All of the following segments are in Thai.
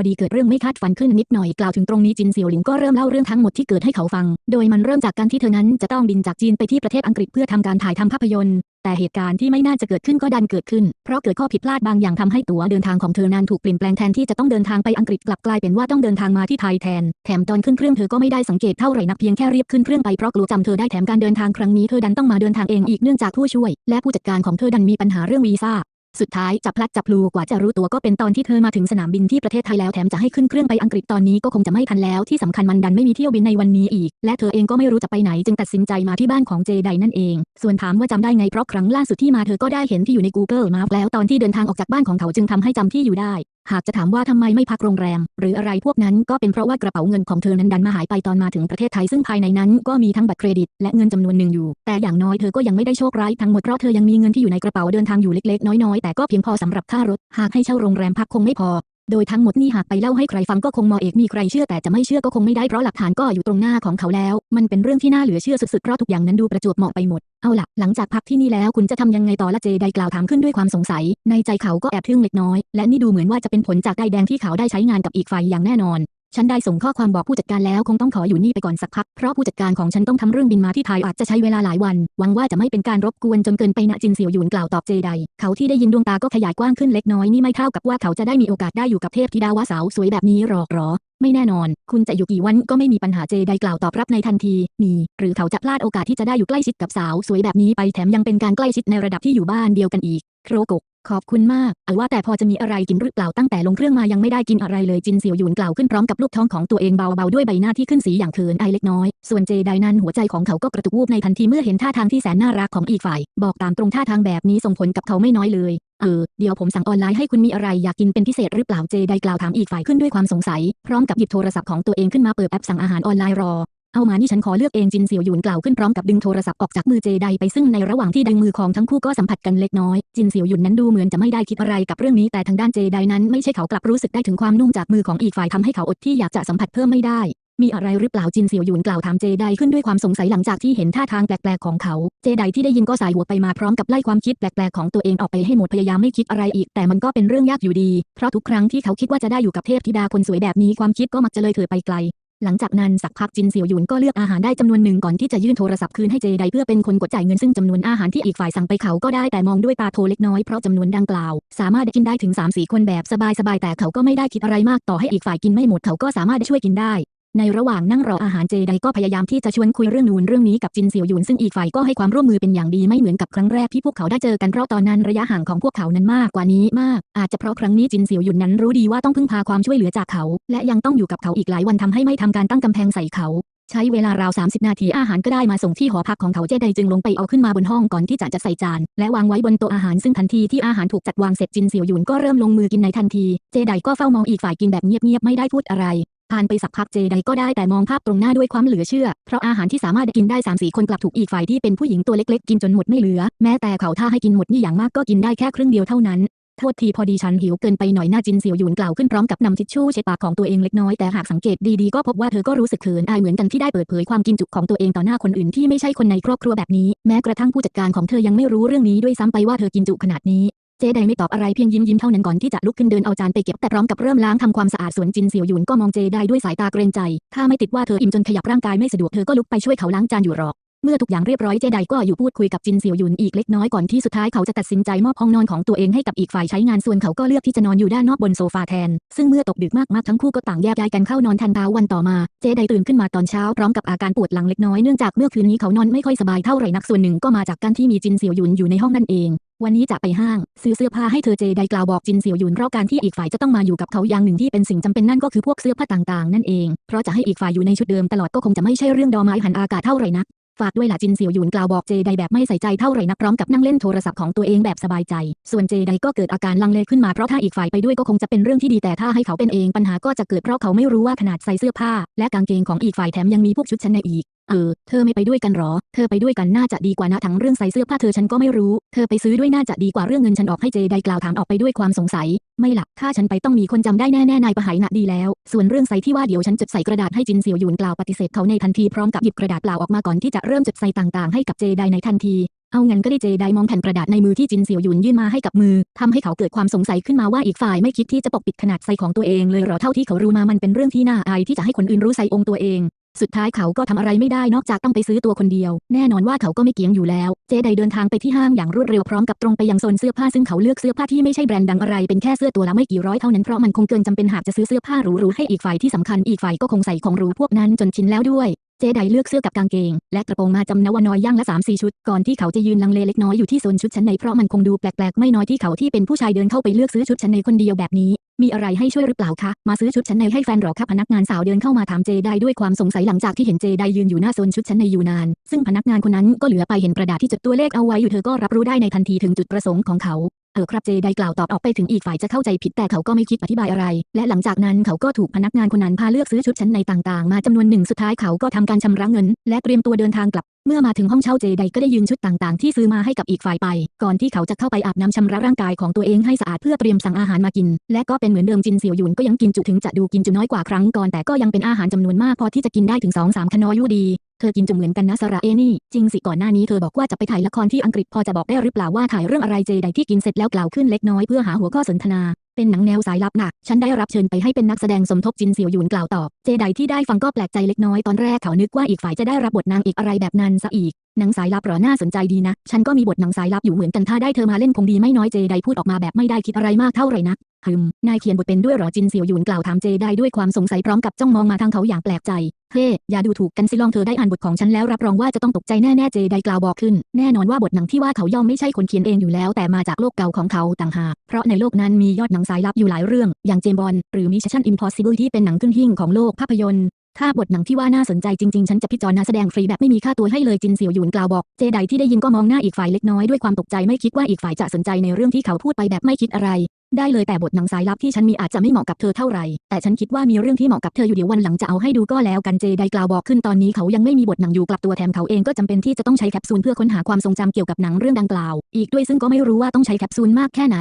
อดีเกิดเรื่องไม่คาดฝันขึ้นนิดหน่อยกล่าวถึงตรงนี้จินเสี่ยวหลิงก็เริ่มเล่าเรื่องทั้งหมดที่เกิดให้เขาฟัง โดยมันเริ่มจากการที่เธอนั้นจะต้องบินจากจีนไปที่ประเทศอังกฤษเพื่อทำการถ่ายทำภาพยนตร์ แต่เหตุการณ์ที่ไม่น่าจะเกิดขึ้นก็ดันเกิดขึ้น เพราะเกิดข้อผิดพลาดบางอย่างทำให้ตั๋วเดินทางของเธอนั้นถูกเปลี่ยนแปลงแทนที่จะต้องเดินทางไปอังกฤษกลับกลายเป็นว่าต้องเดินทางมาที่ไทยแทน แถมตอนขึ้นเครื่องเธอก็ไม่ได้สังเกตเท่าไหร่นักเพียงแค่รีบขึ้นเครื่องไปเพราะกลัวจำเธอได้แถมการเดินทางครั้งนี้เธอดันต้องมาเดินทางเองอีกเนื่องจากผู้ช่วย และผู้จัดการของเธอดันมีปัญหาเรื่องวีซ่า สุดท้ายจับพลัดจับพลูกว่าจะรู้ตัวก็เป็นตอนที่เธอมาถึงสนามบินที่ประเทศไทยแล้วแถมจะให้ขึ้นเครื่องไปอังกฤษตอนนี้ก็คงจะไม่ทันแล้วที่สำคัญมันดันไม่มีเที่ยวบินในวันนี้อีก และเธอเองก็ไม่รู้จะไปไหนจึงตัดสินใจมาที่บ้านของเจไดนั่นเอง ส่วนถามว่าจำได้ไงเพราะครั้งล่าสุดที่มาเธอก็ได้เห็นที่อยู่ใน Google Map แล้วตอนที่เดินทางออกจากบ้านของเขาจึงทำให้จำที่อยู่ได้หากจะถามว่าทำไมไม่พักโรงแรม หรืออะไรพวกนั้นก็เป็นเพราะว่ากระเป๋าเงินของเธอนั้นดันมาหายไปตอนมาถึงประเทศไทยซึ่งภายในนั้นก็มีทั้งบัตรเครดิตและเงินจำนวนหนึ่งอยู่ แต่อย่างน้อยเธอก็ยังไม่ได้โชคร้ายทั้งหมดเพราะเธอยังมีเงินที่อยู่ในกระเป๋าเดินทางอยู่เล็กๆน้อยๆแต่ก็เพียงพอสำหรับค่ารถ หากให้เช่าโรงแรมพักคงไม่พอ โดยทั้งหมดนี่หากไปเล่าให้ใครฟังก็คงมอเอกมีใครเชื่อแต่จะไม่เชื่อก็คงไม่ได้เพราะหลักฐานก็อยู่ตรงหน้าของเขาแล้ว มันเป็นเรื่องที่น่าเหลือเชื่อสุดๆเพราะทุกอย่างนั้นดูประจวบเหมาะไปหมด เอาล่ะหลังจากพักที่นี่แล้วคุณจะทำยังไงต่อละเจไดกล่าวถามขึ้นด้วยความสงสัย ในใจเขาก็แอบทึ่งเล็กน้อย และนี่ดูเหมือนว่าจะเป็นผลจากไดแดงที่เขาได้ใช้งานกับอีกฝ่ายอย่างแน่นอน ฉันได้ส่งข้อความบอกผู้จัดการแล้วคงต้องขออยู่นี่ไปก่อนสักพัก เพราะผู้จัดการของฉันต้องทำเรื่องบินมาที่ไทยอาจจะใช้เวลาหลายวัน หวังว่าจะไม่เป็นการรบกวนจนเกินไปนะจินเสี่ยวหยุนกล่าวตอบเจได เขาที่ได้ยินดวงตาก็ขยายกว้างขึ้นเล็กน้อยนี่ไม่เท่ากับว่าเขาจะได้มีโอกาสได้อยู่กับเทพธิดาวาสาวสวยแบบนี้หรอกหรอไม่แน่นอน คุณจะอยู่กี่วันก็ไม่มีปัญหาเจไดกล่าวตอบรับในทันทีมีหรือเขาจะพลาดโอกาสที่จะได้อยู่ใกล้ชิดกับสาวสวยแบบนี้ไปแถมยังเป็นการใกล้ชิดในระดับที่อยู่บ้านเดียวกันอีก โครโก ขอบคุณมากเอาว่าแต่พอจะมีอะไรกินหรือเปล่าตั้งแต่ลงเครื่องมายังไม่ได้กินอะไรเลยจินเสี่ยวหยุนกล่าวขึ้นพร้อมกับลูกท้องของตัวเองเบาๆด้วยใบหน้าที่ขึ้นสีอย่างเขินอายเล็กน้อย ส่วนเจไดนั้นหัวใจของเขาก็กระตุกวูบในทันทีเมื่อเห็นท่าทางที่แสนน่ารักของอีกฝ่าย บอกตามตรงท่าทางแบบนี้ส่งผลกับเขาไม่น้อยเลยเออเดี๋ยวผมสั่งออนไลน์ให้คุณมีอะไรอยากกินเป็นพิเศษหรือเปล่าเจไดกล่าวถามอีกฝ่ายขึ้นด้วยความสงสัย พร้อมกับหยิบโทรศัพท์ของตัวเองขึ้นมาเปิดแอปสั่งอาหารออนไลน์รอ เอามานี่ฉันขอเลือกเองจินเสี่ยวหยุนกล่าวขึ้นพร้อมกับดึงโทรศัพท์ออกจากมือเจไดไปซึ่งในระหว่างที่ดึงมือของทั้งคู่ก็สัมผัสกันเล็กน้อย จินเสี่ยวหยุนนั้นดูเหมือนจะไม่ได้คิดอะไรกับเรื่องนี้แต่ทางด้านเจไดนั้นไม่ใช่เขากลับรู้สึกได้ถึงความนุ่มจากมือของอีกฝ่ายทำให้เขาอดที่อยากจะสัมผัสเพิ่มไม่ได้ มีอะไรหรือเปล่าจินเสี่ยวหยุนกล่าวถามเจไดขึ้นด้วยความสงสัยหลังจากที่เห็นท่าทางแปลกๆของเขา เจไดที่ได้ยินก็สายหัวไปมาพร้อมกับไล่ความคิดแปลกๆของตัวเองออกไปให้หมดพยายามไม่คิดอะไรอีก แต่มันก็เป็นเรื่องยากอยู่ดี เพราะทุกครั้งที่เขาคิดว่าจะได้อยู่กับเทพธิดาคนสวยแบบนี้ความคิดก็มักจะเลยเถิดไปไกล หลังจากนั้นสักพักจินเสี่ยวหยุนก็เลือกอาหารได้จำนวนหนึ่งก่อนที่จะยื่นโทรศัพท์คืนให้เจไดเพื่อเป็นคนกดจ่ายเงินซึ่งจำนวนอาหารที่อีกฝ่ายสั่งไปเขาก็ได้แต่มองด้วยตาโทเล็กน้อยเพราะจำนวนดังกล่าว สามารถกินได้ถึง3ามสี่คนแบบสบายๆแต่เขาก็ไม่ได้คิดอะไรมากต่อให้อีกฝ่ายกินไม่หมดเขาก็สามารถช่วยกินได้ ในระหว่างนั่งรออาหารเจไดก็พยายามที่จะชวนคุยเรื่องนูนเรื่องนี้กับจินเสี่ยวหยุนซึ่งอีกฝ่ายก็ให้ความร่วมมือเป็นอย่างดีไม่เหมือนกับครั้งแรกที่พวกเขาได้เจอกันเพราะตอนนั้นระยะห่างของพวกเขานั้นมากกว่านี้มาก อาจจะเพราะครั้งนี้จินเสี่ยวหยุนนั้นรู้ดีว่าต้องพึ่งพาความช่วยเหลือจากเขา และยังต้องอยู่กับเขาอีกหลายวันทำให้ไม่ทำการตั้งกำแพงใส่เขาใช้เวลาราว 30 นาทีอาหารก็ได้มาส่งที่หอพักของเขาเจไดจึงลงไปเอาขึ้นมาบนห้องก่อนที่จะจัดใส่จาน และวางไว้บนโต๊ะอาหารซึ่งทันทีที่อาหารถูกจัดวางเสร็จจินเสี่ยวหยุนก็เริ่มลงมือกินในทันที เจไดก็เฝ้ามองอีกฝ่ายกินแบบเงียบๆไม่ได้พูดอะไร ผ่านไปสักพักเจไดก็ได้แต่มองภาพตรงหน้าด้วยความเหลือเชื่อ เพราะอาหารที่สามารถกินได้3ามสี่คนกลับถูกอีกฝ่ายที่เป็นผู้หญิงตัวเล็กๆ กินจนหมดไม่เหลือ แม้แต่เขาถ้าให้กินหมดนี่อย่างมากก็กินได้แค่ครึ่งเดียวเท่านั้นโทษทีพอดีฉันหิวเกินไปหน่อยหน้าจินเสี่ยวหยุนกล่าวขึ้นพร้อมกับนำทิชชู่เช็ดปากของตัวเองเล็กน้อยแต่หากสังเกตดีๆก็พบว่าเธอก็รู้สึกเขินอายเหมือนกันที่ได้เปิดเผยความกินจุของตัวเองต่อหน้าคนอื่นที่ไม่ใช่คนในครอบครัวแบบนี้ แม้กระทั่งผู้จัดการของเธอยังไม่รู้เรื่องนี้ด้วยซ้ำไปว่าเธอกินจุขนาดนี้ เจไดไม่ตอบอะไรเพียงยิ้มยิ้มเท่านั้นก่อนที่จะลุกขึ้นเดินเอาจานไปเก็บแต่พร้อมกับเริ่มล้างทำความสะอาดสวนจินเสี่ยวหยุนก็มองเจไดด้วยสายตาเกรงใจ ถ้าไม่ติดว่าเธออิ่มจนขยับร่างกายไม่สะดวกเธอก็ลุกไปช่วยเขาล้างจานอยู่หรอกเมื่อทุกอย่างเรียบร้อยเจไดก็อยู่พูดคุยกับจินเสี่ยวหยุนอีกเล็กน้อยก่อนที่สุดท้ายเขาจะตัดสินใจมอบห้องนอนของตัวเองให้กับอีกฝ่ายใช้งานส่วนเขาก็เลือกที่จะนอนอยู่ด้านนอกบนโซฟาแทน ซึ่งเมื่อตกดึกมากๆทั้งคู่ก็ต่างแยกย้ายกันเข้านอนทันตาวันต่อมา เจไดตื่นขึ้นมาตอนเช้าพร้อมกับอาการปวดหลังเล็กน้อยเนื่องจากเมื่อคืนนี้เขานอนไม่ค่อยสบายเท่าไหร่นักส่วนหนึ่งก็มาจากการที่มีจินเสี่ยวหยุนอยู่ในห้องนั่นเอง วันนี้จะไปห้าง ซื้อเสื้อผ้าให้เธอเจไดกล่าวบอกจินเสี่ยวหยุนเพราะการที่อีกฝ่ายจะต้องมาอยู่กับเขาอย่างหนึ่งที่เป็นสิ่งจำเป็นนั่นก็คือพวกเสื้อผ้าต่างๆ นั่นเอง เพราะจะให้อีกฝ่ายอยู่ในชุดเดิมตลอดก็คงจะไม่ใช่เรื่องดอไม้หันอากาศเท่าไหร่นักฝากด้วยล่ะจินเสี่ยวหยุนกล่าวบอกเจไดแบบไม่ใส่ใจเท่าไหร่นักพร้อมกับนั่งเล่นโทรศัพท์ของตัวเองแบบสบายใจ ส่วนเจไดก็เกิดอาการลังเลขึ้นมาเพราะถ้าอีกฝ่ายไปด้วยก็คงจะเป็นเรื่องที่ดีแต่ถ้าให้เขาเป็นเองปัญหาก็จะเกิดเพราะเขาไม่รู้ว่าขนาดใส่เสื้อผ้า และกางเกงของอีกฝ่ายแถมยังมีพวกชุดชั้นในอีก เออ เธอไม่ไปด้วยกันหรอ เธอไปด้วยกันน่าจะดีกว่านะทั้งเรื่องใส่เสื้อผ้าเธอฉันก็ไม่รู้ เธอไปซื้อด้วยน่าจะดีกว่าเรื่องเงินฉันออกให้เจไดกล่าวถามออกไปด้วยความสงสัย ไม่ล่ะถ้าฉันไปต้องมีคนจำได้แน่ๆนายประหายหนะดีแล้ว ส่วนเรื่องใส่ที่ว่าเดี๋ยวฉันจดใส่กระดาษให้จินเสี่ยวหยุนกล่าวปฏิเสธเขาในทันทีพร้อมกับหยิบกระดาษเปล่าออกมาก่อนที่จะเริ่มจดใส่ต่างๆให้กับเจไดในทันทีเอางั้นก็ได้เจไดมองแผ่นกระดาษในมือที่จินเสี่ยวหยุนยื่นมาให้กับมือทำให้เขาเกิดความสงสัยขึ้นมาว่าอีกฝ่ายไม่คิดที่จะปกปิดขนาดไซของตัวเองเลยหรอเท่าที่เขารู้มามันเป็นเรื่องที่น่าอายที่จะให้คนอื่นรู้ไซองตัวเอง สุดท้ายเขาก็ทำอะไรไม่ได้นอกจากต้องไปซื้อตัวคนเดียว แน่นอนว่าเขาก็ไม่เกียงอยู่แล้ว เจไดเดินทางไปที่ห้างอย่างรวดเร็วพร้อมกับตรงไปยังโซนเสื้อผ้าซึ่งเขาเลือกเสื้อผ้าที่ไม่ใช่แบรนด์ดังอะไรเป็นแค่เสื้อตัวละไม่กี่ร้อยเท่านั้นเพราะมันคงเกินจำเป็นหากจะซื้อเสื้อผ้าหรูๆให้อีกฝ่ายที่สำคัญอีกฝ่ายก็คงใส่ของหรูพวกนั้นจนชินแล้วด้วยเจไดเลือกเสื้อกับกางเกง และกระโปรงมาจำนวนน้อยย่างละ3 4ชุด ก่อนที่เขาจะยืนลังเลเล็กน้อยอยู่ที่โซนชุดชั้นในเพราะมันคงดูแปลกๆ ไม่น้อยที่เขาที่เป็นผู้ชายเดินเข้าไปเลือกซื้อชุดชั้นในคนเดียวแบบนี้ มีอะไรให้ช่วยหรือเปล่าคะ มาซื้อชุดชั้นในให้แฟนหรอคะพนักงานสาวเดินเข้ามาถามเจไดด้วยความสงสัยหลังจากที่เห็นเจไดยืนอยู่หน้าโซนชุดชั้นในอยู่นาน ซึ่งพนักงานคนนั้นก็เหลือไปเห็นกระดาษที่จดตัวเลขเอาไว้อยู่เธอก็รับรู้ได้ในทันทีถึงจุดประสงค์ของเขา เออครับเจไดกล่าวตอบออกไปถึงอีกฝ่ายจะเข้าใจผิดแต่เขาก็ไม่คิดอธิบายอะไร และหลังจากนั้นเขาก็ถูกพนักงานคนนั้นพาเลือกซื้อชุดชั้นในต่างๆ มาจำนวนหนึ่งสุดท้ายเขาก็ทำการชำระเงิน และเตรียมตัวเดินทางกลับ เมื่อมาถึงห้องเช่าเจไดก็ได้ยืนชุดต่างๆ ที่ซื้อมาให้กับอีกฝ่ายไป ก่อนที่เขาจะเข้าไปอาบน้ำชำระร่างกายของตัวเองให้สะอาดเพื่อเตรียมสั่งอาหารมากิน และก็เป็นเหมือนเดิมจินเสี่ยวหยุนก็ยังกินจุถึงจะดูกินจุน้อยกว่าครั้งก่อนแต่ก็ยังเป็นอาหารจำนวนมากพอที่จะกินได้ถึง2อสามคานอยุดี เธอกินจุเหมือนกันนะสระเอนี่ จริงสิก่อนหน้านี้เธอบอกว่าจะไปถ่ายละครที่อังกฤษพอจะบอกได้หรือเปล่าว่าถ่ายเรื่องอะไรเจไดที่กินเสร็จแล้วกล่าวขึ้นเล็กน้อยเพื่อหาหัวข้อสนทนา เป็นหนังแนวสายลับหนัก ฉันได้รับเชิญไปให้เป็นนักแสดงสมทบจินเสี่ยวหยุนกล่าวตอบ เจไดที่ได้ฟังก็แปลกใจเล็กน้อยตอนแรกเขานึกว่าอีกฝ่ายจะได้รับบทนางเอกอะไรแบบนั้นซะอีก หนังสายลับหรอน่าสนใจดีนะ ฉันก็มีบทหนังสายลับอยู่เหมือนกันถ้าได้เธอมาเล่นคงดีไม่น้อยเจไดพูดออกมาแบบไม่ได้คิดอะไรมากเท่าไหร่นักฮึมนายเขียนบทเป็นด้วยหรอจินเสี่ยวหยุนกล่าวถามเจไดด้วยความสงสัยพร้อมกับจ้องมองมาทางเขาอย่างแปลกใจ เฮ้อย่าดูถูกกันสิลองเธอได้อ่านบทของฉันแล้วรับรองว่าจะต้องตกใจแน่ๆเจไดกล่าวบอกขึ้น แน่นอนว่าบทหนังที่ว่าเขาย่อมไม่ใช่คนเขียนเองอยู่แล้วแต่มาจากโลกเก่าของเขาต่างหากเพราะในโลกนั้นมียอดหนังสายลับอยู่หลายเรื่อง อย่างเจมบอนหรือมิชชั่นอิมพอสิเบิลที่เป็นหนังขึ้นหิ่งของโลกภาพยนตร์ ถ้าบทหนังที่ว่าน่าสนใจจริงๆ ฉันจะพิจารณาแสดงฟรีแบบไม่มีค่าตัวให้เลยจินเสี่ยวหยุนกล่าวบอก เจไดที่ได้ยินก็มองหน้าอีกฝ่ายเล็กน้อยด้วยความตกใจไม่คิดว่าอีกฝ่ายจะสนใจในเรื่องที่เขาพูดไปแบบไม่คิดอะไร ได้เลยแต่บทหนังสายลับที่ฉันมีอาจจะไม่เหมาะกับเธอเท่าไหร่แต่ฉันคิดว่ามีเรื่องที่เหมาะกับเธออยู่เดี๋ยววันหลังจะเอาให้ดูก็แล้วกันเจไดกล่าวบอกขึ้นตอนนี้เขายังไม่มีบทหนังอยู่กลับตัวแถมเขาเองก็จำเป็นที่จะต้องใช้แคปซูลเพื่อค้นหาความทรงจำเกี่ยวกับหนังเรื่องดังกล่าว อีกด้วยซึ่งก็ไม่รู้ว่าต้องใช้แคปซูลมากแค่ไหน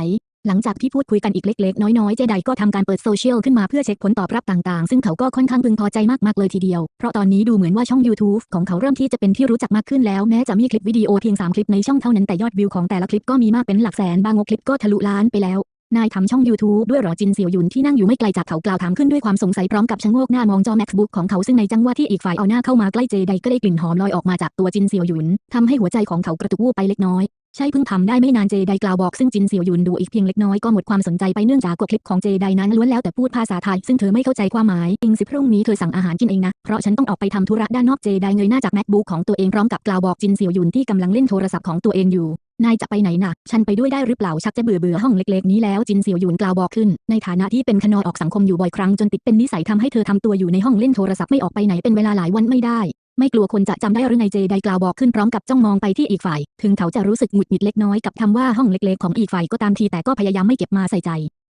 หลังจากที่พูดคุยกันอีกเล็ก ๆ น้อยๆ เจไดก็ทำการเปิดโซเชียลขึ้นมาเพื่อเช็คผลตอบรับต่างๆ ซึ่งเขาก็ค่อนข้างพึงพอใจมาก ๆ เลยทีเดียว เพราะตอนนี้ดูเหมือนว่าช่อง YouTube ของเขาเริ่มที่จะเป็นที่รู้จักมากขึ้นแล้ว แม้จะมีคลิปวิดีโอเพียง 3 คลิปในช่องเท่านั้นแต่ยอดวิวของแต่ละคลิปก็มีมากเป็นหลักแสนบางคลิปก็ทะลุล้านไปแล้วนายทำช่อง YouTube ด้วยหรอจินเสี่ยวหยุนที่นั่งอยู่ไม่ไกลจากเขากล่าวถามขึ้นด้วยความสงสัยพร้อมกับชะโงกหน้ามองจอ MacBook ของเขาซึ่งในจังหวะที่อีกฝ่ายเอาหน้าเข้ามาใกล้เจไดก็ได้กลิ่นหอมลอยออกมาจากตัวจินเสี่ยวหยุนทำให้หัวใจของเขากระตุกวูบไปเล็กน้อย ใช่เพิ่งทำได้ไม่นานเจไดกล่าวบอกซึ่งจินเสี่ยวหยุนดูอีกเพียงเล็กน้อยก็หมดความสนใจไปเนื่องจากกดคลิปของเจไดนั้นล้วนแล้วแต่พูดภาษาไทยซึ่งเธอไม่เข้าใจความหมายจริงสิพรุ่งนี้เธอสั่งอาหารกินเองนะ เพราะฉันต้องออกไปทำธุระด้านนอกเจไดเงยหน้าจาก MacBook ของตัวเองพร้อมกับกล่าวบอกจินเสี่ยวหยุนที่กำลังเล่นโทรศัพท์ของตัวเองอยู่นายจะไปไหนนะฉันไปด้วยได้หรือเปล่า ชักจะเบื่อเบื่อห้องเล็กๆนี้แล้วจินเสี่ยวหยุนกล่าวบอกขึ้น ในฐานะที่เป็นคนอออกสังคมอยู่บ่อยครั้งจนติดเป็นนิสัยทำให้เธอทำตัวอยู่ในห้องเล่นโทรศัพท์ไม่ออกไปไหนเป็นเวลาหลายวันไม่ได้ ไม่กลัวคนจะจำได้หรือในเจไดกล่าวบอกขึ้นพร้อมกับจ้องมองไปที่อีกฝ่าย ถึงเขาจะรู้สึกหงุดหงิดเล็กน้อยกับคำว่าห้องเล็กๆของอีกฝ่ายก็ตามทีแต่ก็พยายามไม่เก็บมาใส่ใจ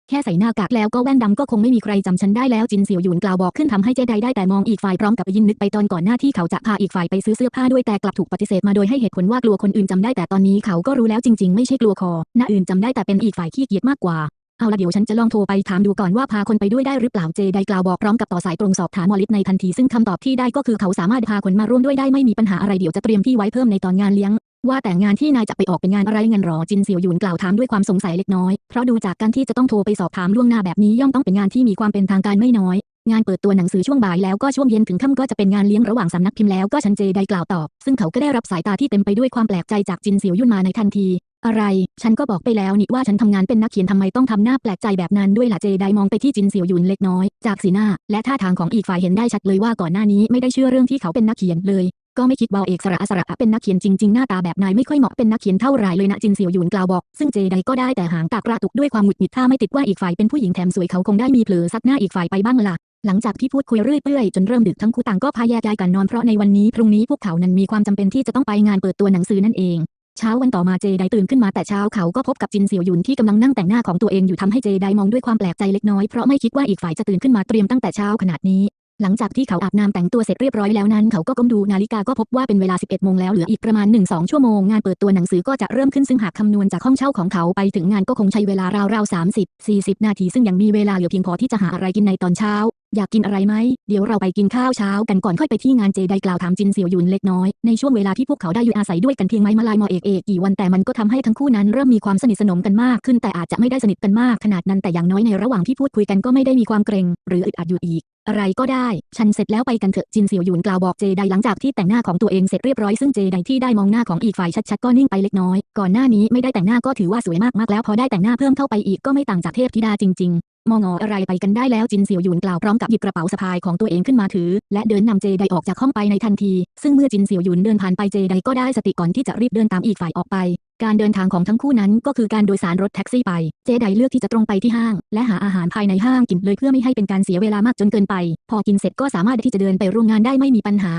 แค่ใส่หน้ากากแล้วก็แว่นดำก็คงไม่มีใครจำฉันได้แล้วจินเสี่ยวหยุนกล่าวบอกขึ้นทำให้เจไดได้แต่มองอีกฝ่ายพร้อมกับยินนึกไปตอนก่อนหน้าที่เขาจะพาอีกฝ่ายไปซื้อเสื้อผ้าด้วยแต่กลับถูกปฏิเสธมาโดยให้เหตุผลว่ากลัวคนอื่นจำได้แต่ตอนนี้เขาก็รู้แล้วจริง ๆ ไม่ใช่กลัวคอหน้าอื่นจำได้แต่เป็นอีกฝ่ายขี้เกียจมากกว่า เอาละเดี๋ยวฉันจะลองโทรไปถามดูก่อนว่าพาคนไปด้วยได้หรือเปล่าเจไดกล่าวบอกพร้อมกับต่อสายตรงสอบถามมอลิสในทันทีซึ่งคำตอบที่ได้ก็คือเขาสามารถพาคนมาร่วมด้วยได้ไม่มีปัญหาอะไรเดี๋ยวจะเตรียมที่ไว้เพิ่มในตอนงานเลี้ยงว่าแต่งานที่นายจะไปออกเป็นงานอะไรเงินหรอจินเสี่ยวหยุนกล่าวถามด้วยความสงสัยเล็กน้อย เพราะดูจากการที่จะต้องโทรไปสอบถามล่วงหน้าแบบนี้ย่อมต้องเป็นงานที่มีความเป็นทางการไม่น้อย งานเปิดตัวหนังสือช่วงบ่ายแล้วก็ช่วงเย็นถึงค่ำก็จะเป็นงานเลี้ยงระหว่างสำนักพิมพ์แล้วก็ชันเจไดกล่าวตอบ ซึ่งเขาก็ได้รับสายตาที่เต็มไปด้วยความแปลกใจจากจินเสี่ยวยุ่นมาในทันที อะไร ฉันก็บอกไปแล้วนี่ว่าฉันทำงานเป็นนักเขียนทำไมต้องทำหน้าแปลกใจแบบนั้นด้วยล่ะเจไดมองไปที่จินเสี่ยวยุนเล็กน้อย จากสีหน้า และท่าทางของอีกฝ่ายเห็นได้ชัดเลยว่าก่อนหน้านี้ไม่ได้เชื่อเรื่องที่เขาเป็นนักเขียนเลย ก็ไม่คิดว่าเอกสระอสระเป็นนักเขียนจริงๆหน้าตาแบบนายไม่ค่อยเหมาะเป็นนักเขียนเท่าไรเลยนะจินเสี่ยวหยุนกล่าวบอก ซึ่งเจไดก็ได้แต่หางตากระตุกด้วยความหงุดหงิดถ้าไม่ติดว่าอีกฝ่ายเป็นผู้หญิงแถมสวยเขาคงได้มีเผลอซักหน้าอีกฝ่ายไปบ้างล่ะหลังจากที่พูดคุยเรื่อยเปื่อยจนเริ่มดึกทั้งคู่ต่างก็พายกย้ายกันนอนเพราะในวันนี้พรุ่งนี้พวกเขานั้นมีความจำเป็นที่จะต้องไปงานเปิดตัวหนังสือนั่นเองเช้าวันต่อมาเจไดตื่นขึ้นมาแต่เช้าเขาก็พบกับจินเสี่ยวหยุนที่กำลังนั่งแต่งหน้าของตัวเองอยู่ทำให้เจไดมองด้วยความแปลกใจเล็กน้อยเพราะไม่คิดว่าอีกฝ่ายจะตื่นขึ้นมาเตรียมตั้งแต่เช้าขนาดนี้ หลังจากที่เขาอาบน้ำแต่งตัวเสร็จเรียบร้อยแล้วนั้น เขาก็ก้มดูนาฬิกาก็พบว่าเป็นเวลา 11โมงแล้วเหลืออีกประมาณ 1-2 ชั่วโมง งานเปิดตัวหนังสือก็จะเริ่มขึ้นซึ่งหากคำนวณจากห้องเช่าของเขาไปถึงงานก็คงใช้เวลาราวๆ30 40 นาที ซึ่งยังมีเวลาเหลือเพียงพอที่จะหาอะไรกินในตอนเช้า อยากกินอะไรไหม เดี๋ยวเราไปกินข้าวเช้ากันก่อนค่อยไปที่งานเจไดกล่าวถามจินเสี่ยวหยุนเล็กน้อย ในช่วงเวลาที่พวกเขาได้อยู่อาศัยด้วยกันเพียงไม้มาลายมอเอกเอกกี่วันแต่มันก็ทำให้ทั้งคู่นั้นเริ่มมีความสนิทสนมกันมากขึ้นแต่อาจจะไม่ได้สนิทกันมากขนาดนั้นแต่อย่างน้อยในระหว่างที่พูดคุยกันก็ไม่ได้มีความเกรงหรืออึดอัดอยู่อีกอะไรก็ได้ ฉันเสร็จแล้วไปกันเถอะจินเสี่ยวหยุนกล่าวบอกเจไดหลังจากที่แต่งหน้าของตัวเองเสร็จเรียบร้อยซึ่งเจไดที่ได้มองหน้าของอีกฝ่ายชัดๆก็นิ่งไปเล็กน้อย ก่อนหน้านี้ไม่ได้แต่งหน้าก็ถือว่าสวยมากๆแล้วพอได้แต่งหน้าเพิ่มเข้าไปอีกก็ไม่ต่างจากเทพธิดาจริง มองออะไรไปกันได้แล้วจินเสี่ยวหยุนกล่าวพร้อมกับหยิบกระเป๋าสะพายของตัวเองขึ้นมาถือ และเดินนำเจไดออกจากห้องไปในทันที ซึ่งเมื่อจินเสี่ยวหยุนเดินผ่านไปเจไดก็ได้สติก่อนที่จะรีบเดินตามอีกฝ่ายออกไป การเดินทางของทั้งคู่นั้นก็คือการโดยสารรถแท็กซี่ไป เจไดเลือกที่จะตรงไปที่ห้าง และหาอาหารภายในห้างกินเลยเพื่อไม่ให้เป็นการเสียเวลามากจนเกินไป พอกินเสร็จก็สามารถที่จะเดินไปร่วมงานได้ไม่มีปัญหา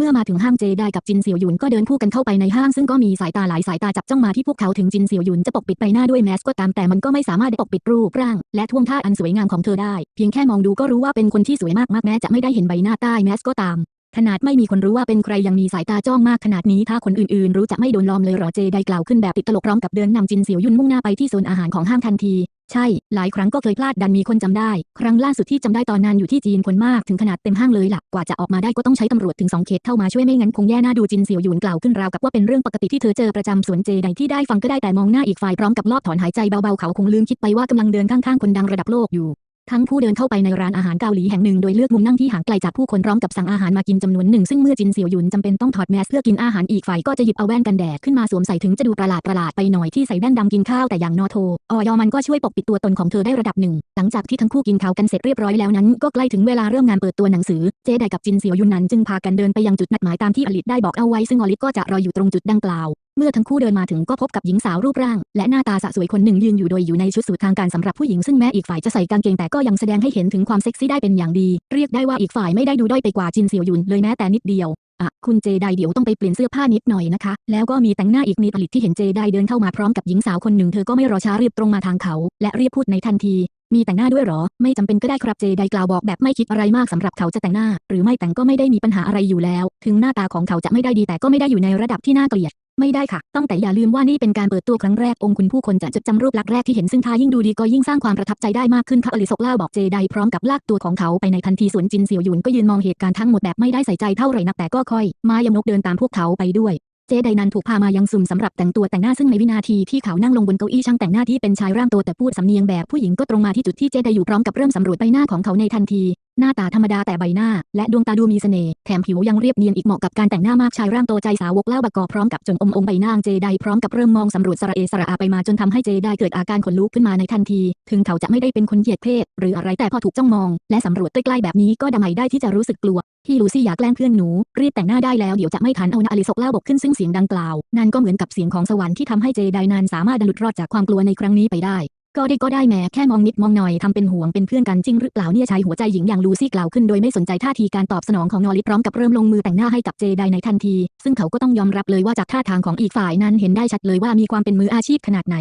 เมื่อมาถึงห้างเจไดกับจินเสี่ยวหยุนก็เดินคู่กันเข้าไปในห้างซึ่งก็มีสายตาหลายสายตาจับจ้องมาที่พวกเขาถึงจินเสี่ยวหยุนจะปกปิดใบหน้าด้วยแมสก็ตามแต่มันก็ไม่สามารถปกปิดรูปร่าง และท่วงท่าอันสวยงามของเธอได้ เพียงแค่มองดูก็รู้ว่าเป็นคนที่สวยมากๆแม้จะไม่ได้เห็นใบหน้าใต้แมสก็ตามขนาดไม่มีคนรู้ว่าเป็นใครยังมีสายตาจ้องมากขนาดนี้ถ้าคนอื่นๆ รู้จะไม่โดนล้อมเลยหรอเจไดกล่าวขึ้นแบบติดตลกพร้อมกับเดินนำจินเสี่ยวยุนมุ่งหน้าไปที่โซนอาหารของห้างทันที ใช่ หลายครั้งก็เคยพลาดดันมีคนจำได้ ครั้งล่าสุดที่จำได้ตอนนั้นอยู่ที่จีนคนมากถึงขนาดเต็มห้างเลยล่ะกว่าจะออกมาได้ก็ต้องใช้ตำรวจถึงสองเขตเข้ามาช่วยไม่งั้นคงแย่หน้าดูจินเสี่ยวหยุนกล่าวขึ้นราวกับว่าเป็นเรื่องปกติที่เธอเจอประจำสวนเจไดที่ได้ฟังก็ได้แต่มองหน้าอีกฝ่ายพร้อมกับลอบถอนหายใจเบาๆเขาคงลืมคิดไปว่ากำลังเดินข้างๆคนดังระดับโลกอยู่ ทั้งคู่เดินเข้าไปในร้านอาหารเกาหลีแห่งหนึ่งโดยเลือกมุมนั่งที่ห่างไกลจากผู้คนพร้อมกับสั่งอาหารมากินจำนวนหนึ่งซึ่งเมื่อจินเสี่ยวหยุนจำเป็นต้องถอดแมสเพื่อกินอาหารอีกฝ่ายก็จะหยิบเอาแว่นกันแดดขึ้นมาสวมใส่ถึงจะดูประหลาดประหลาดไปหน่อยที่ใส่แว่นดำกินข้าวแต่อย่างนอโทออยมันก็ช่วยปกปิดตัวตนของเธอได้ระดับหนึ่งหลังจากที่ทั้งคู่กินข้าวกันเสร็จเรียบร้อยแล้วนั้นก็ใกล้ถึงเวลาเริ่มงานเปิดตัวหนังสือเจไดกับจินเสี่ยวหยุนนั้นจึงพากันเดินไปยังจุดนัดหมายตามที่อลิตได้บอกเอาไว้ซึ่งอลิตก็จะรออยู่ตรงจุดดังกล่าว เมื่อทั้งคู่เดินมาถึงก็พบกับหญิงสาวรูปร่าง และหน้าตาสะสวยคนหนึ่งยืนอยู่โดยอยู่ในชุดสูททางการสำหรับผู้หญิงซึ่งแม้อีกฝ่ายจะใส่กางเกงแต่ก็ยังแสดงให้เห็นถึงความเซ็กซี่ได้เป็นอย่างดี เรียกได้ว่าอีกฝ่ายไม่ได้ดูด้อยไปกว่าจินเสี่ยวหยุนเลยแม้แต่นิดเดียวอะคุณเจไดเดี๋ยวต้องไปเปลี่ยนเสื้อผ้านิดหน่อยนะคะ แล้วก็มีแต่งหน้าอีกมีผลิตที่เห็นเจไดเดินเข้ามาพร้อมกับหญิงสาวคนหนึ่งเธอก็ไม่รอช้ารีบตรงมาทางเขา และรีบพูดในทันที มีแต่งหน้าด้วยหรอ ไม่จำเป็นก็ได้ครับเจไดกล่าวบอกแบบไม่คิดอะไรมากสำหรับเขาจะแต่งหน้า หรือไม่แต่งก็ไม่ได้มีปัญหาอะไรอยู่แล้ว ถึงหน้าตาของเขาจะไม่ได้ดีแต่ก็ไม่ได้อยู่ในระดับที่น่าเกลียด ไม่ได้ค่ะ ต้องแต่อย่าลืมว่านี่เป็นการเปิดตัวครั้งแรกองค์คุณผู้คนจะจดจำรูปลักษณ์แรกที่เห็นซึ่งถ้ายิ่งดูดีก็ยิ่งสร้างความประทับใจได้มากขึ้นค่ะอลิซกล่าบอกเจไดพร้อมกับลากตัวของเขาไปในทันทีส่วนจินเสี่ยวหยุนก็ยืนมองเหตุการณ์ทั้งหมดแบบไม่ได้ใส่ใจเท่าไหร่นักแต่ก็ค่อย มายำนกเดินตามพวกเขาไปด้วยเจไดนันถูกพามายังสุ่มสำหรับแต่งตัวแต่งหน้าซึ่งในวินาทีที่เขานั่งลงบนเก้าอี้ช่างแต่งหน้าที่เป็นชายร่างโตแต่พูดสำเนียงแบบผู้หญิงก็ตรงมาที่จุดที่เจไดอยู่พร้อมกับเริ่มสำรวจใบหน้าของเขาในทันที หน้าตาธรรมดาแต่ใบหน้า และดวงตาดูมีเสน่ห์แถมผิวยังเรียบเนียนอีกเหมาะกับการแต่งหน้ามากชายร่างโตใจสาวกเล่าบกกอพร้อมกับจงอมอมใบหน้าเจไดพร้อมกับเริ่มมองสำรวจสระเอสระอาไปมาจนทำให้เจไดเกิดอาการขนลุกขึ้นมาในทันที ถึงเขาจะไม่ได้เป็นคนเหยียดเพศ หรืออะไรแต่พอถูกจ้องมอง และสำรวจใกล้ๆแบบนี้ก็ดำไมได้ที่จะรู้สึกกลัวที่ลูซี่อยากแกล้งเพื่อนหนู รีบแต่งหน้าได้แล้วเดี๋ยวจะไม่ทันเอานะอลิซกเล่าบกขึ้นซึ่งเสียงดังกล่าว นั่นก็เหมือนกับเสียงของสวรรค์ที่ทำให้เจไดนานสามารถหลุดรอดจากความกลัวในครั้งนี้ไปได้ ก็ได้ก็ได้แม้แค่มองนิดมองหน่อยทำเป็นห่วงเป็นเพื่อนกันจริงหรือเปล่าเนี่ยชายหัวใจหญิงอย่างลูซี่กล่าวขึ้นโดยไม่สนใจท่าทีการตอบสนองของนอริพร้อมกับเริ่มลงมือแต่งหน้าให้กับเจไดในทันที ซึ่งเขาก็ต้องยอมรับเลยว่าจากท่าทางของอีกฝ่ายนั้นเห็นได้ชัดเลยว่ามีความเป็นมืออาชีพขนาดไหน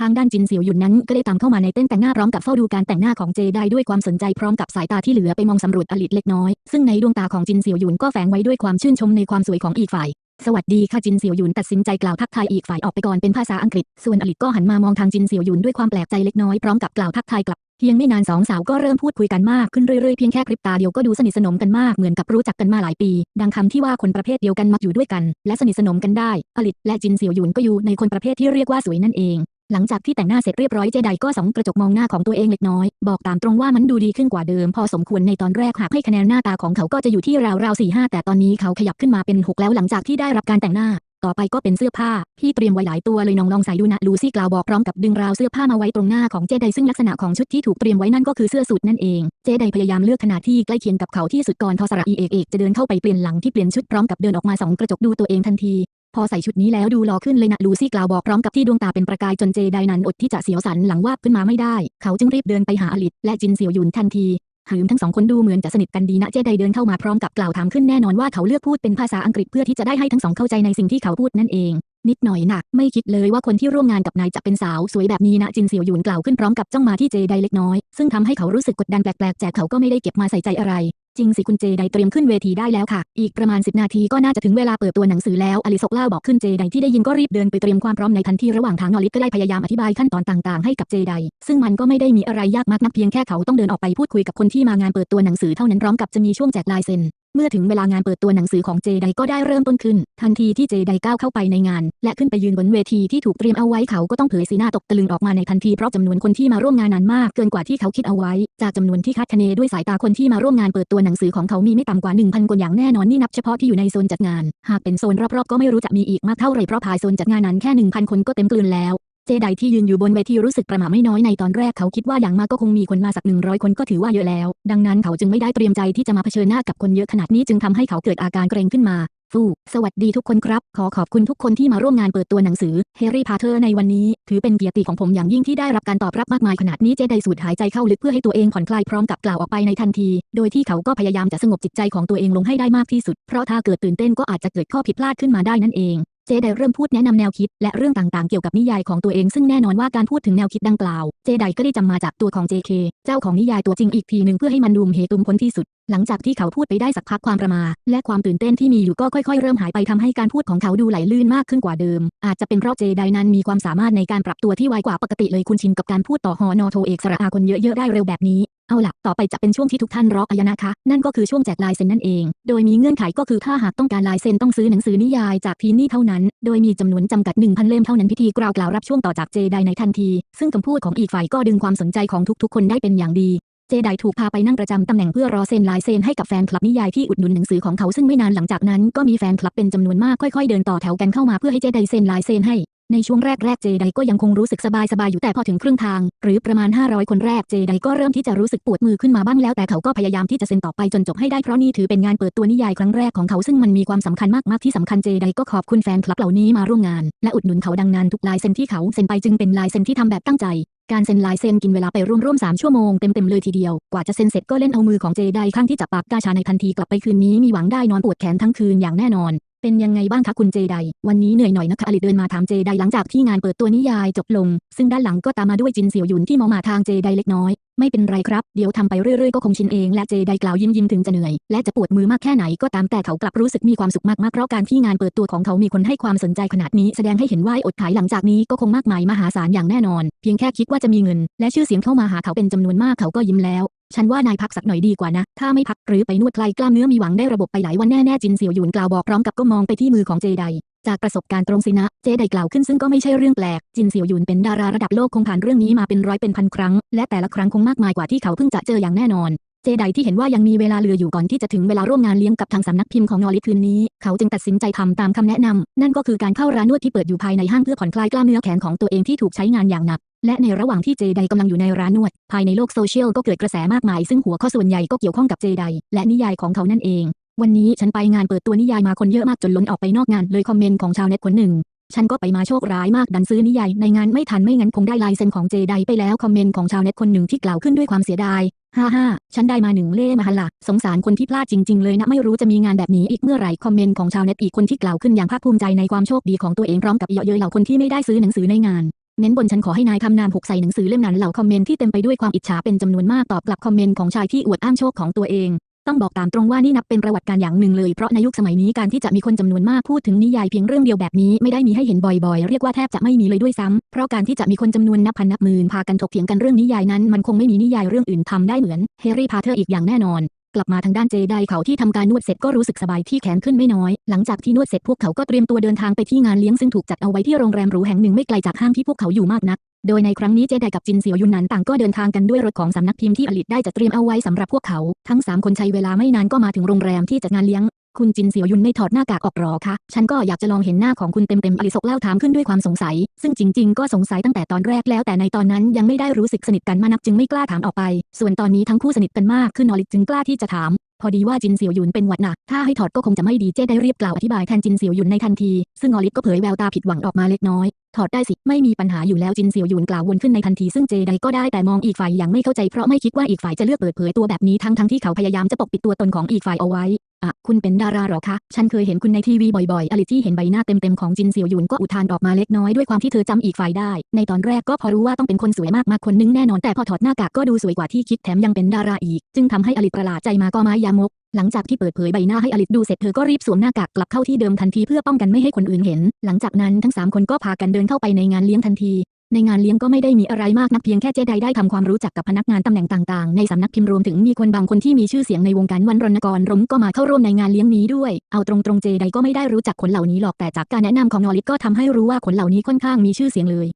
ทางด้านจินเสี่ยวหยุนนั้นก็ได้ตามเข้ามาในเต้นแต่งหน้าพร้อมกับเฝ้าดูการแต่งหน้าของเจไดด้วยความสนใจพร้อมกับสายตาที่เหลือไปมองสำรวจอลิตเล็กน้อยซึ่งในดวงตาของจินเสี่ยวหยุนก็แฝงไว้ด้วยความชื่นชมในความสวยของอีกฝ่าย สวัสดีค่ะจินเสี่ยวหยุนตัดสินใจกล่าวทักทายอีกฝ่ายออกไปก่อนเป็นภาษาอังกฤษ ส่วนอลิตก็หันมามองทางจินเสี่ยวหยุนด้วยความแปลกใจเล็กน้อยพร้อมกับกล่าวทักทายกลับเพียงไม่นานสองสาวก็เริ่มพูดคุยกันมากขึ้นเรื่อยๆเพียงแค่คลิปตาเดียวก็ดูสนิทสนมกันมากเหมือนกับรู้จักกันมาหลายปี ดังคำที่ว่าคนประเภทเดียวกันมักอยู่ด้วยกัน และสนิทสนมกันได้ อลิตและจินเสี่ยวหยุนก็อยู่ในคนประเภทที่เรียกว่าสวยนั่นเอง หลังจากที่แต่งหน้าเสร็จเรียบร้อยเจไดก็ส่องกระจกมองหน้าของตัวเองเล็กน้อย บอกตามตรงว่ามันดูดีขึ้นกว่าเดิม พอสมควรในตอนแรกหากให้คะแนนหน้าตาของเขาก็จะอยู่ที่ราวๆสี่ห้าแต่ตอนนี้เขาขยับขึ้นมาเป็นหกแล้วหลังจากที่ได้รับการแต่งหน้า ต่อไปก็เป็นเสื้อผ้า พี่เตรียมไว้หลายตัวเลยน้องลองใส่ดูนะลูซี่กล่าวบอกพร้อมกับดึงราวเสื้อผ้ามาไว้ตรงหน้าของเจไดซึ่งลักษณะของชุดที่ถูกเตรียมไว้นั่นก็คือเสื้อสูทนั่นเองเจไดพยายามเลือกขนาดที่ใกล้เคียงกับเขาที่สุดก่อนทอสระอีเอกเอกจะเดินเข้าไปเปลี่ยนหลังที่เปลี่ยนชุดพร้อมกับเดินออกมาส่องกระจกดูตัวเองทันที พอใส่ชุดนี้แล้วดูหล่อขึ้นเลยนะลูซี่กล่าวบอกพร้อมกับที่ดวงตาเป็นประกายจนเจไดนั้นอดที่จะเสียวสันหลังวาบขึ้นมาไม่ได้ เขาจึงรีบเดินไปหาอลิตและจินเสี่ยวหยุนทันทีหืมทั้งสองคนดูเหมือนจะสนิทกันดีนะเจไดเดินเข้ามาพร้อมกับกล่าวถามขึ้นแน่นอนว่าเขาเลือกพูดเป็นภาษาอังกฤษเพื่อที่จะได้ให้ทั้งสองเข้าใจในสิ่งที่เขาพูดนั่นเอง นิดหน่อยหนักไม่คิดเลยว่าคนที่ร่วมงานกับนายจะเป็นสาวสวยแบบนี้นะจินเสี่ยวหยุนกล่าวขึ้นพร้อมกับจ้องมาที่เจไดเล็กน้อย ซึ่งทำให้เขารู้สึกกดดันแปลกๆแต่เขาก็ไม่ได้เก็บมาใส่ใจอะไร จริงสิคุณเจไดเตรียมขึ้นเวทีได้แล้วค่ะ อีกประมาณ 10 นาทีก็น่าจะถึงเวลาเปิดตัวหนังสือแล้วอลิซกเล่าบอกขึ้นเจไดที่ได้ยินก็รีบเดินไปเตรียมความพร้อมในทันทีระหว่างทางนอริสก็ได้พยายามอธิบายขั้นตอนต่างๆให้กับเจไดซึ่งมันก็ไม่ได้มีอะไรยากมากนักเพียงแค่เขาต้องเดินออกไปพูดคุยกับคนที่มางานเปิดตัวหนังสือเท่านั้นพร้อมกับจะมีช่วงแจกลายเซ็นเมื่อถึงเวลางานเปิดตัวหนังสือของเจไดก็ได้เริ่มต้นขึ้น ทันทีที่เจไดก้าวเข้าไปในงาน และขึ้นไปยืนบนเวทีที่ถูกเตรียมเอาไว้เขาก็ต้องเผยสีหน้าตกตะลึงออกมาในทันทีเพราะจำนวนคนที่มาร่วมงานนั้นมาก เกินกว่าที่เขาคิดเอาไว้ จากจำนวนที่คาดคะเนด้วยสายตาคนที่มาร่วมงานเปิดตัวหนังสือของเขามีไม่ต่ำกว่า 1,000คนอย่างแน่นอนนี่นับเฉพาะที่อยู่ในโซนจัดงาน หากเป็นโซนรอบๆก็ไม่รู้จะมีอีกมากเท่าไหร่เพราะภายโซนจัดงานนั้นแค่ 1,000 คนก็เต็มกลืนแล้ว เจไดที่ยืนอยู่บนเวทีรู้สึกประหม่าไม่น้อยในตอนแรกเขาคิดว่าอย่างมากก็คงมีคนมาสักหนึ่งร้อยคนก็ถือว่าเยอะแล้ว ดังนั้นเขาจึงไม่ได้เตรียมใจที่จะมาเผชิญหน้ากับคนเยอะขนาดนี้จึงทำให้เขาเกิดอาการเกรงขึ้นมาฟูสวัสดีทุกคนครับ ขอขอบคุณทุกคนที่มาร่วมงานเปิดตัวหนังสือแฮร์รี่พอตเตอร์ในวันนี้ ถือเป็นเกียรติของผมอย่างยิ่งที่ได้รับการตอบรับมากมายขนาดนี้เจไดสูดหายใจเข้าลึกเพื่อให้ตัวเองผ่อนคลายพร้อมกับกล่าวออกไปในทันที โดยที่เขาก็พยายามจะสงบจิตใจของตัวเองลงให้ได้มากที่สุด เพราะถ้าเกิดตื่นเต้นก็อาจจะเกิดข้อผิดพลาดขึ้นมาได้นั่นเอง เจไดเริ่มพูดแนะนำแนวคิดและเรื่องต่างๆเกี่ยวกับนิยายของตัวเองซึ่งแน่นอนว่าการพูดถึงแนวคิดดังกล่าว เจไดก็ได้จำมาจากตัวของ JK เจ้าของนิยายตัวจริงอีกทีหนึ่งเพื่อให้มันดูมเหตุมพ้นที่สุด หลังจากที่เขาพูดไปได้สักพักความประมา และความตื่นเต้นที่มีอยู่ก็ค่อยๆ เริ่มหายไปทำให้การพูดของเขาดูไหลลื่นมากขึ้นกว่าเดิม อาจจะเป็นเพราะเจไดนั้นมีความสามารถในการปรับตัวที่ไวกว่าปกติเลยคุณชินกับการพูดต่อฮอนอโทเอกสระอาคนเยอะๆได้เร็วแบบนี้ เอาล่ะต่อไปจะเป็นช่วงที่ทุกท่านรออายนะคะ นั่นก็คือช่วงแจกลายเซ็นนั่นเอง โดยมีเงื่อนไขก็คือถ้าหากต้องการลายเซ็นต้องซื้อหนังสือนิยายจากที่นี่เท่านั้น โดยมีจำนวนจำกัด 1,000 เล่มเท่านั้นพิธีกล่าวกล่าวรับช่วงต่อจากเจไดในทันที ซึ่งคำพูดของอีกฝ่ายก็ดึงความสนใจของทุกๆ คนได้เป็นอย่างดี เจไดถูกพาไปนั่งประจำตำแหน่งเพื่อรอเซ็นลายเซ็นให้กับแฟนคลับนิยายที่อุดหนุนหนังสือของเขาซึ่งไม่นานหลังจากนั้นก็มีแฟนคลับเป็นจำนวนมากค่อยๆ เดินต่อแถวกันเข้ามาเพื่อให้เจไดเซ็นลายเซ็นให้ ในช่วงแรกๆเจไดก็ยังคงรู้สึกสบายๆอยู่แต่พอถึงครึ่งทาง หรือประมาณ 500 คนแรกเจไดก็เริ่มที่จะรู้สึกปวดมือขึ้นมาบ้างแล้วแต่เขาก็พยายามที่จะเซ็นต่อไปจนจบให้ได้เพราะนี่ถือเป็นงานเปิดตัวนิยายครั้งแรกของเขาซึ่งมันมีความสำคัญมากๆที่สำคัญเจไดก็ขอบคุณแฟนคลับเหล่านี้มาร่วมงาน และอุดหนุนเขาดังนั้นทุกลายเซ็นที่เขาเซ็นไปจึงเป็นลายเซ็นที่ทำแบบตั้งใจการเซ็นลายเซ็นกินเวลาไปร่วมๆ3ชั่วโมงเต็มๆเลยทีเดียว กว่าจะเซ็นเสร็จก็เล่นเอามือของเจไดข้างที่จับปากกาชาในทันทีกลับไปคืนนี้มีหวังได้นอนปวดแขนทั้งคืนอย่างแน่นอน เป็นยังไงบ้างคะคุณเจได วันนี้เหนื่อยหน่อยนะคะอลิเดินมาถามเจไดหลังจากที่งานเปิดตัวนิยายจบลง ซึ่งด้านหลังก็ตามมาด้วยจินเสี่ยวหยุนที่มองมาทางเจไดเล็กน้อย ไม่เป็นไรครับ เดี๋ยวทำไปเรื่อยๆก็คงชินเอง และเจไดกล่าวยิ้มยิ้มถึงจะเหนื่อย และจะปวดมือมากแค่ไหนก็ตามแต่เขากลับรู้สึกมีความสุขมากๆเพราะการที่งานเปิดตัวของเขามีคนให้ความสนใจขนาดนี้แสดงให้เห็นว่าอดขายหลังจากนี้ก็คงมากมายมหาศาลอย่างแน่นอน เพียงแค่คิดว่าจะมีเงิน และชื่อเสียงเข้ามาหาเขาเป็นจำนวนมากเขาก็ยิ้มแล้ว ฉันว่านายพักสักหน่อยดีกว่านะ ถ้าไม่พักหรือไปนวดคลายกล้ามเนื้อมีหวังได้ระบบไปหลายวันแน่ๆจินเสี่ยวหยุนกล่าวบอกพร้อมกับก็มองไปที่มือของเจไดจากประสบการณ์ตรงสินะ เจไดกล่าวขึ้นซึ่งก็ไม่ใช่เรื่องแปลก จินเสี่ยวหยุนเป็นดาราระดับโลกคงผ่านเรื่องนี้มาเป็นร้อยเป็นพันครั้ง และแต่ละครั้งคงมากมายกว่าที่เขาเพิ่งจะเจออย่างแน่นอน เจไดที่เห็นว่ายังมีเวลาเหลืออยู่ก่อนที่จะถึงเวลาร่วมงานเลี้ยงกับทางสำนักพิมพ์ของนอริคืนนี้ เขาจึงตัดสินใจทำตามคำแนะนำนั่นก็คือการเข้าร้านนวดที่เปิดอยู่ภายในห้างเพื่อผ่อนคลายกล้ามเนื้อแขนของตัวเองที่ถูกใช้งานอย่างหนัก และในระหว่างที่เจไดกำลังอยู่ในร้านนวด ภายในโลกโซเชียลก็เกิดกระแสมากมาย ซึ่งหัวข้อส่วนใหญ่ก็เกี่ยวข้องกับเจไดและนิยายของเขานั่นเอง วันนี้ฉันไปงานเปิดตัวนิยายมาคนเยอะมากจนล้นออกไปนอกงานเลยคอมเมนต์ของชาวเน็ตคนหนึ่ง ฉันก็ไปมาโชคร้ายมากดันซื้อนิยายในงานไม่ทันไม่งั้นคงได้ลายเซ็นของเจไดไปแล้วคอมเมนต์ของชาวเน็ตคนหนึ่งที่กล่าวขึ้นด้วยความเสียดายฮ่าฮ่าฉันได้มาหนึ่งเล่มหันละสงสารคนที่พลาดจริง ๆ เลยนะไม่รู้จะมีงานแบบนี้อีกเมื่อไหร่คอมเมนต์ของชาวเน็ตอีกคนที่กล่าวขึ้นอย่างภาคภูมิใจในความโชคดีของตัวเองพร้อมกับเยาะเย้ยเหล่าคนที่ไม่ได้ซื้อหนังสือในงาน เน้นบนฉันขอให้นายทำนามหกใส่หนังสือเล่มนั้นเหล่าคอมเมนต์ที่เต็มไปด้วยความอิจฉาเป็นจำนวนมากตอบกลับคอมเมนต์ของชายที่อวดอ้างโชคของตัวเองต้องบอกตามตรงว่านี่นับเป็นประวัติการอย่างหนึ่งเลยเพราะในยุคสมัยนี้การที่จะมีคนจำนวนมากพูดถึงนิยายเพียงเรื่องเดียวแบบนี้ไม่ได้มีให้เห็นบ่อยๆ เรียกว่าแทบจะไม่มีเลยด้วยซ้ำเพราะการที่จะมีคนจำนวนนับพันนับหมื่นพากันถกเถียงกันเรื่องนิยายนั้น มันคงไม่มีนิยายเรื่องอื่นทำได้เหมือนแฮร์รี่พอตเตอร์อีกอย่างแน่นอน กลับมาทางด้านเจไดเขาที่ทำการนวดเสร็จก็รู้สึกสบายที่แขนขึ้นไม่น้อย หลังจากที่นวดเสร็จพวกเขาก็เตรียมตัวเดินทางไปที่งานเลี้ยงซึ่งถูกจัดเอาไว้ที่โรงแรมหรูแห่งหนึ่งไม่ไกลจากห้างที่พวกเขาอยู่มากนัก โดยในครั้งนี้เจไดกับจินเสี่ยวยุนนันต่างก็เดินทางกันด้วยรถของสำนักพิมพ์ที่อลิตได้จัดเตรียมเอาไว้สำหรับพวกเขา ทั้งสามคนใช้เวลาไม่นานก็มาถึงโรงแรมที่จัดงานเลี้ยง คุณจินเสี่ยวยุนไม่ถอดหน้ากากออกหรอคะ ฉันก็อยากจะลองเห็นหน้าของคุณเต็มๆอลิซกเล่าถามขึ้นด้วยความสงสัย ซึ่งจริงๆ ก็สงสัยตั้งแต่ตอนแรกแล้วแต่ในตอนนั้นยังไม่ได้รู้สึกสนิทกันมากนักจึงไม่กล้าถามออกไป ส่วนตอนนี้ทั้งคู่สนิทกันมากขึ้นอลิจึงกล้าที่จะถาม พอดีว่าจินเสี่ยวยุนเป็นหวัดหนัก ถ้าให้ถอดก็คงจะไม่ดีเจ้ได้รีบกล่าวอธิบายแทนจินเสี่ยวยุนในทันที ซึ่งอลิสก็เผยแววตาผิดหวังออกมาเล็กน้อยถอดได้สิ ไม่มีปัญหาอยู่แล้วจินเสี่ยวหยุนกล่าววนขึ้นในทันทีซึ่งเจไดก็ได้แต่มองอีกฝ่ายอย่างไม่เข้าใจเพราะไม่คิดว่าอีกฝ่ายจะเลือกเปิดเผยตัวแบบนี้ทั้งทั้งที่เขาพยายามจะปกปิดตัวตนของอีกฝ่ายเอาไว้ อะคุณเป็นดาราหรอคะ ฉันเคยเห็นคุณในทีวีบ่อยๆอลิที่เห็นใบหน้าเต็มๆของจินเซียวหยุนก็อุทานออกมาเล็กน้อยด้วยความที่เธอจำอีกฝ่ายได้ ในตอนแรกก็พอรู้ว่าต้องเป็นคนสวยมากๆคนนึงแน่นอนแต่พอถอดหน้ากากก็ดูสวยกว่าที่คิดแถมยังเป็นดาราอีก จึงทำให้อลิประหลาดใจมาก็ไม้ยามกหลังจากที่เปิดเผยใบหน้าให้อลิดูเสร็จเธอก็รีบสวมหน้ากากกลับเข้าที่เดิมทันทีเพื่อป้องกันไม่ให้คนอื่นเห็น หลังจากนั้นทั้งสามคนก็พากันเดินเข้าไปในงานเลี้ยงทันที ในงานเลี้ยงก็ไม่ได้มีอะไรมากนักเพียงแค่เจไดได้ทำความรู้จักกับพนักงานตำแหน่งต่างๆ ในสำนักพิมพ์รวมถึงมีคนบางคนที่มีชื่อเสียงในวงการวันรณกรรมก็มาเข้าร่วมในงานเลี้ยงนี้ด้วย เอาตรงๆเจไดก็ไม่ได้รู้จักคนเหล่านี้หรอกแต่จากการแนะนำของนอริสก็ทำให้รู้ว่าคนเหล่านี้ค่อนข้างมีชื่อเสียงเลย